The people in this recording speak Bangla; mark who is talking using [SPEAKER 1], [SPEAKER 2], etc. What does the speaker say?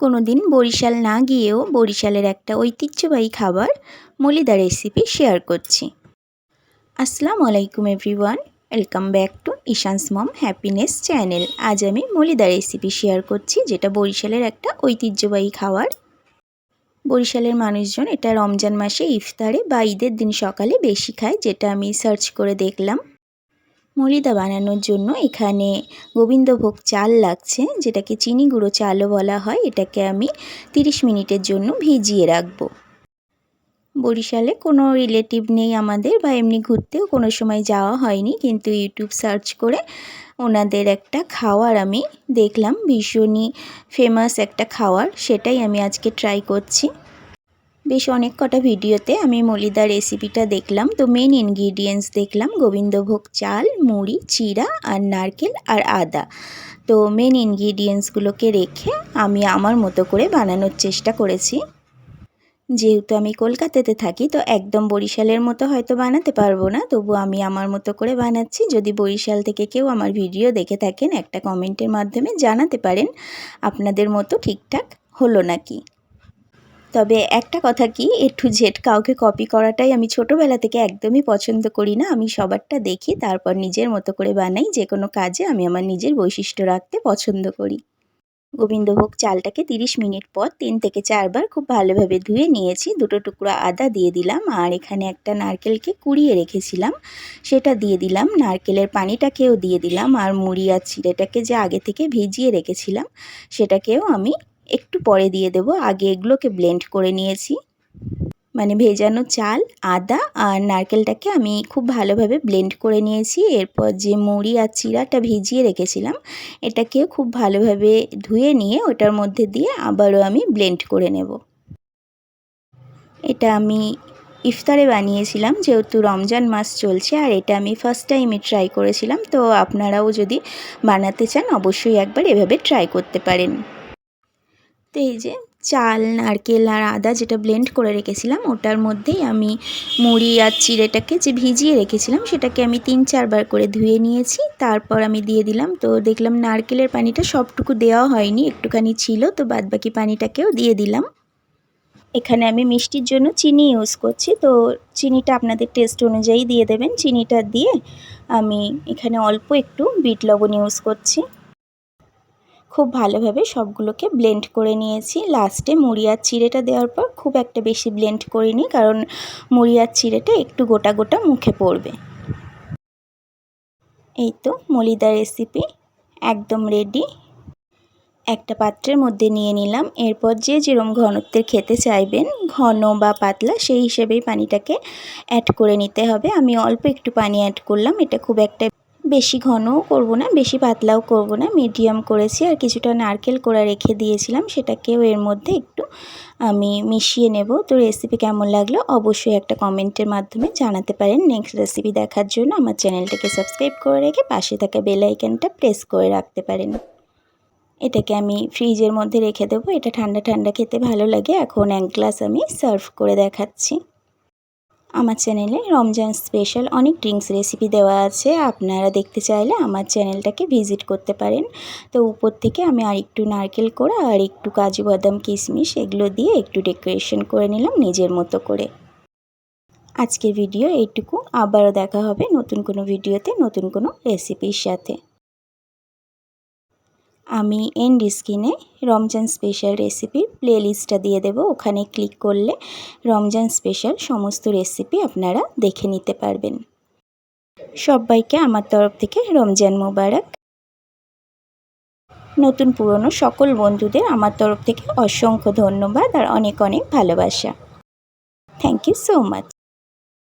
[SPEAKER 1] কোনো দিন বরিশাল না গিয়েও বরিশালের একটা ঐতিহ্যবাহী খাবার মলিদা রেসিপি শেয়ার করছি। আসসালামু আলাইকুম everyone welcome back to Ishan's mom happiness channel আজ আমি মলিদা রেসিপি শেয়ার করছি, যেটা বরিশালের একটা ঐতিহ্যবাহী খাবার। বরিশালের মানুষজন এটা রমজান মাসে ইফতারে বা ঈদের দিন সকালে বেশি খায়, যেটা আমি সার্চ করে দেখলাম। মলিদা বানানোর জন্য এখানে গোবিন্দভোগ চাল লাগছে, যেটাকে চিনি গুঁড়ো চালও বলা হয়। এটাকে আমি 30 মিনিটের জন্য ভিজিয়ে রাখব। বরিশালে কোনো রিলেটিভ নেই আমাদের বা এমনি ঘুরতেও কোনো সময় যাওয়া হয়নি, কিন্তু ইউটিউব সার্চ করে ওনাদের একটা খাওয়ার আমি দেখলাম। ভীষণই ফেমাস একটা খাওয়ার, সেটাই আমি আজকে ট্রাই করছি। বেশ অনেক কটা ভিডিওতে আমি মলিদার রেসিপিটা দেখলাম। তো মেন ইনগ্রিডিয়েন্টস দেখলাম, গোবিন্দভোগ চাল, মুড়ি চিরা আর নারকেল আর আদা। তো মেন ইনগ্রিডিয়েন্টসগুলোকে রেখে আমি আমার মতো করে বানানোর চেষ্টা করেছি। যেহেতু আমি কলকাতাতে থাকি, তো একদম বরিশালের মতো হয়তো বানাতে পারব না। তবু আমি আমার মতো করে বানাচ্ছি। যদি বরিশাল থেকে কেউ আমার ভিডিও দেখে থাকেন, একটা কমেন্টের মাধ্যমে জানাতে পারেন, আপনাদের মতো ঠিকঠাক হলো নাকি? তবে একটা কথা কি টু জেড কাউকে কপি করাটাই আমি ছোটোবেলা থেকে একদমই পছন্দ করি না। আমি সবারটা দেখি, তারপর নিজের মতো করে বানাই যে কোনো কাজে আমি আমার নিজের বৈশিষ্ট্য রাখতে পছন্দ করি। গোবিন্দভোগ চালটাকে 30 মিনিট পর তিন থেকে চারবার খুব ভালোভাবে ধুয়ে নিয়েছি, দুটো টুকরো আদা দিয়ে দিলাম, আর এখানে একটা নারকেলকে কুড়িয়ে রেখেছিলাম। সেটা দিয়ে দিলাম, নারকেলের পানিটাকেও দিয়ে দিলাম, আর মুড়ি আর চিড়েটাকে যে আগে থেকে ভিজিয়ে রেখেছিলাম, সেটাকেও আমি একটু পরে দিয়ে দেব। আগে এগুলোকে ব্লেন্ড করে নিয়েছি। মানে ভেজানো চাল, আদা আর নারকেলটাকে আমি খুব ভালোভাবে ব্লেন্ড করে নিয়েছি। এরপর যে মুড়ি আর চিরাটা ভিজিয়ে রেখেছিলাম এটাকে খুব ভালোভাবে ধুয়ে নিয়ে ওটার মধ্যে দিয়ে আবারও আমি ব্লেন্ড করে নেব। এটা আমি ইফতারে বানিয়েছিলাম, যেহেতু রমজান মাস চলছে আর এটা আমি ফার্স্ট টাইমে ট্রাই করেছিলাম। তো আপনারাও যদি বানাতে চান, অবশ্যই একবার এভাবে ট্রাই করতে পারেন। তো এই যে চাল, নারকেল আর আদা যেটা ব্লেন্ড করে রেখেছিলাম, ওটার মধ্যেই আমি মুড়ি আর চিড়েটাকে যে ভিজিয়ে রেখেছিলাম, সেটাকে আমি তিন চারবার করে ধুয়ে নিয়েছি। তারপর আমি দিয়ে দিলাম, তো দেখলাম নারকেলের পানিটা সবটুকু দেওয়া হয়নি, একটুখানি ছিল, তো বাদবাকি পানিটাকেও দিয়ে দিলাম। এখানে আমি মিষ্টির জন্য চিনি ইউজ করছি, তো চিনিটা আপনাদের টেস্ট অনুযায়ী দিয়ে দেবেন। চিনিটা দিয়ে আমি এখানে অল্প একটু বিট লবণ ইউজ করছি। খুব ভালোভাবে সবগুলোকে ব্লেন্ড করে নিয়েছি। লাস্টে মুড়ি চিড়েটা দেওয়ার পর খুব একটা বেশি ব্লেন্ড করিনি, কারণ মুড়ি চিড়েটা একটু গোটা গোটা মুখে পড়বে। এই তো মলিদা রেসিপি একদম রেডি একটা পাত্রের মধ্যে নিয়ে নিলাম। এরপর যে যেরম ঘনত্বের খেতে চাইবেন, ঘন বা পাতলা, সেই হিসেবেই পানিটাকে অ্যাড করে নিতে হবে। আমি অল্প একটু পানি অ্যাড করলাম, এটা খুব একটা বেশি ঘনও করব না, বেশি পাতলাও করব না। মিডিয়াম করেছি আর কিছুটা নারকেল কোড়া রেখে দিয়েছিলাম, সেটাকেও এর মধ্যে একটু আমি মিশিয়ে নেব। তো রেসিপি কেমন লাগল অবশ্যই একটা কমেন্টের মাধ্যমে জানাতে পারেন। নেক্সট রেসিপি দেখার জন্য আমার চ্যানেলটাকে সাবস্ক্রাইব করে রেখে পাশে থাকা বেল আইকনটা প্রেস করে রাখতে পারেন। এটাকে আমি ফ্রিজের মধ্যে রেখে দেবো। এটা ঠান্ডা ঠান্ডা খেতে ভালো লাগে। এখন এক গ্লাস আমি সার্ভ করে দেখাচ্ছি। আমার চ্যানেলে রমজান স্পেশাল অনেক ড্রিঙ্কস রেসিপি দেওয়া আছে। আপনারা দেখতে চাইলে আমার চ্যানেলটাকে ভিজিট করতে পারেন। তো উপর থেকে আমি আর একটু নারকেল করা আর একটু কাজু বাদাম কিশমিশ এগুলো দিয়ে একটু ডেকোরেশন করে নিলাম নিজের মতো করে। আজকের ভিডিও এইটুকু। আবারও দেখা হবে নতুন কোনো ভিডিওতে নতুন কোনো রেসিপির সাথে। আমি এন্ড স্ক্রিনে রমজান স্পেশাল রেসিপির প্লেলিস্টটা দিয়ে দেব। ওখানে ক্লিক করলে রমজান স্পেশাল সমস্ত রেসিপি আপনারা দেখে নিতে পারবেন। সবাইকে আমার তরফ থেকে রমজান মোবারক। নতুন পুরনো সকল বন্ধুদের আমার তরফ থেকে অসংখ্য ধন্যবাদ আর অনেক অনেক ভালোবাসা। Thank you so much